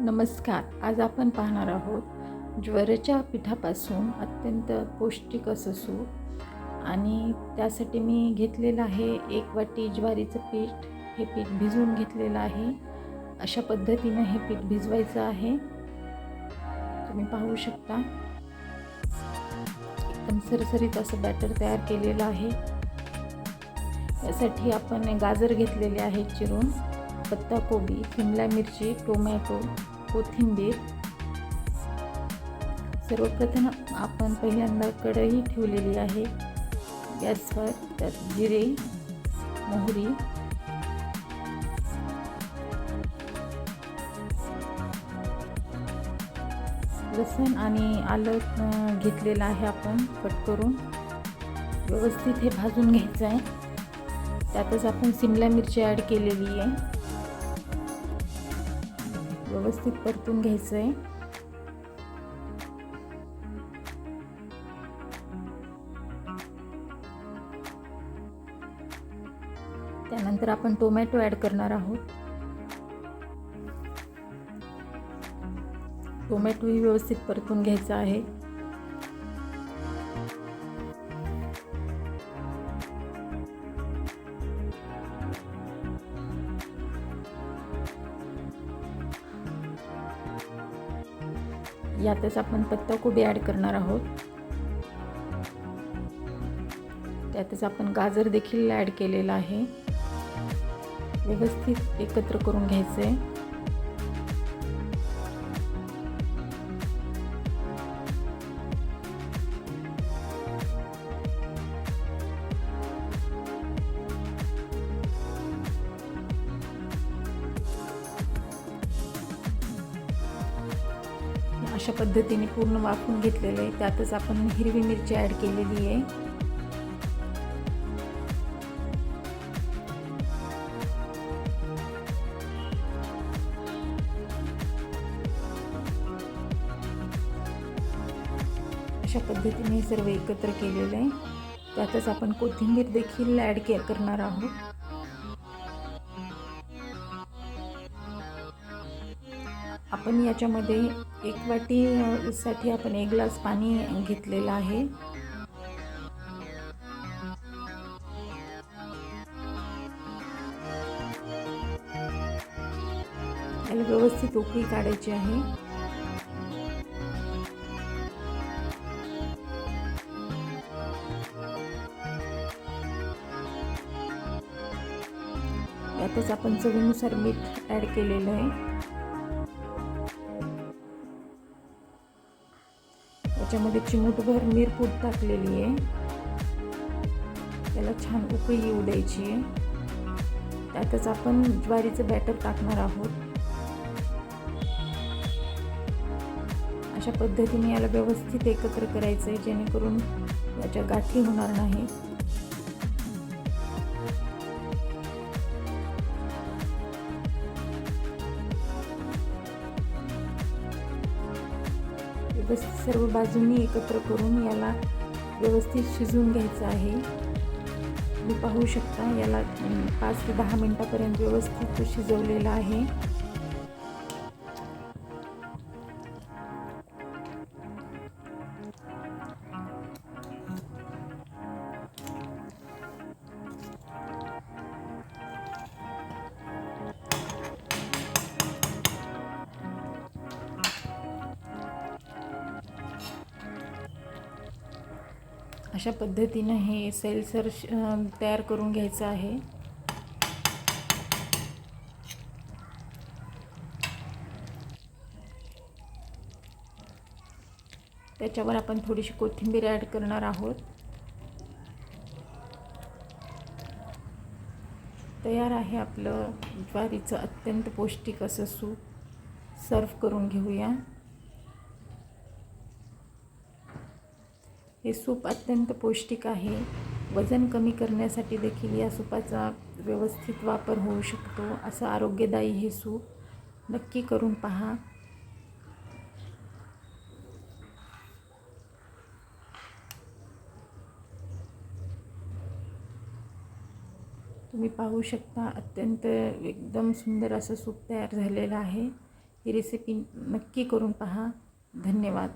नमस्कार आज आपण पाहणार आहोत ज्वारीच्या पिठापासून अत्यंत पौष्टिक असं सूप. आणि त्यासाठी मी घेतलेलं आहे एक वाटी ज्वारीचं पीठ. हे पीठ भिजवून घेतलेलं आहे. अशा पद्धतीनं हे पीठ भिजवायचं आहे. तुम्ही पाहू शकता. एकदम सरसरीत असं बॅटर तयार केलेलं आहे. यासाठी आपण गाजर घेतलेले आहे चिरून. पत्ताकोबी शिमला मिरची टोमॅटो कोथिंबीर. सर्वप्रथम आपण पहिल्यांदा कढई ठेवलेली आहे. गॅसवर त्यात जिरे मोहरी. लसूण आणि आलं घेतलेलं आहे आपण कट करून. व्यवस्थित हे भाजून घ्यायचं आहे. त्यातच आपण सिमला मिरची ॲड केलेली आहे. व्यवस्थित परतून घ्यायचं आहे त्यानंतर आपण टोमॅटो ॲड करणार आहोत. टोमॅटोही व्यवस्थित परतून घ्यायचा आहे. यातच आपण पत्ताकोबी ॲड करणार आहोत? त्यातच आपण गाजर देखील ॲड केलेला आहे. व्यवस्थित एकत्र करून घ्यायचं आहे अशा पद्धतीने पूर्ण वाफून घेतलेलं आहे. त्यातच आपण हिरवी मिरची ॲड केलेली आहे. अशा पद्धतीने हे सर्व एकत्र केलेलं आहे. त्यातच आपण कोथिंबीर देखील ॲड के करणार आहोत. आपण याच्यामध्ये एक वाटी साठी आपण एक ग्लास पाणी घेतलेलं आहे. व्यवस्थित उकळी काढायची आहे. यातच आपण चवीनुसार मीठ ॲड केलेलं आहे. त्याच्यामध्ये चिमूटभर मिरपूड टाकलेली आहे. त्याला छान उकळी येऊ द्यायची आहे. त्यातच आपण ज्वारीचं बॅटर टाकणार आहोत. अशा पद्धतीने याला व्यवस्थित एकत्र करायचं आहे जेणेकरून याच्या गाठी होणार नाही. व्यवस्थित सर्व बाजूंनी एकत्र करून याला व्यवस्थित शिजवून घ्यायचं आहे. तुम्ही पाहू शकता याला पाच ते दहा मिनटापर्यंत व्यवस्थित शिजवलेलं शिजवलेला आहे. अशा पद्धतीनं हे सैलसर श- तयार करून घ्यायचं आहे. त्याच्यावर आपण थोडीशी कोथिंबीर ॲड करणार आहोत. तयार आहे आपलं ज्वारीचं अत्यंत पौष्टिक असं सूप. सर्व करून घेऊया. हे सूप अत्यंत पौष्टिक आहे. वजन कमी करण्यासाठी देखील या सूपाचा व्यवस्थित वापर होऊ शकतो. असं आरोग्यदायी हे सूप नक्की करून पहा. तुम्ही पाहू शकता अत्यंत एकदम सुंदर असं सूप तयार झालेलं आहे. ही रेसिपी नक्की करून पहा. धन्यवाद.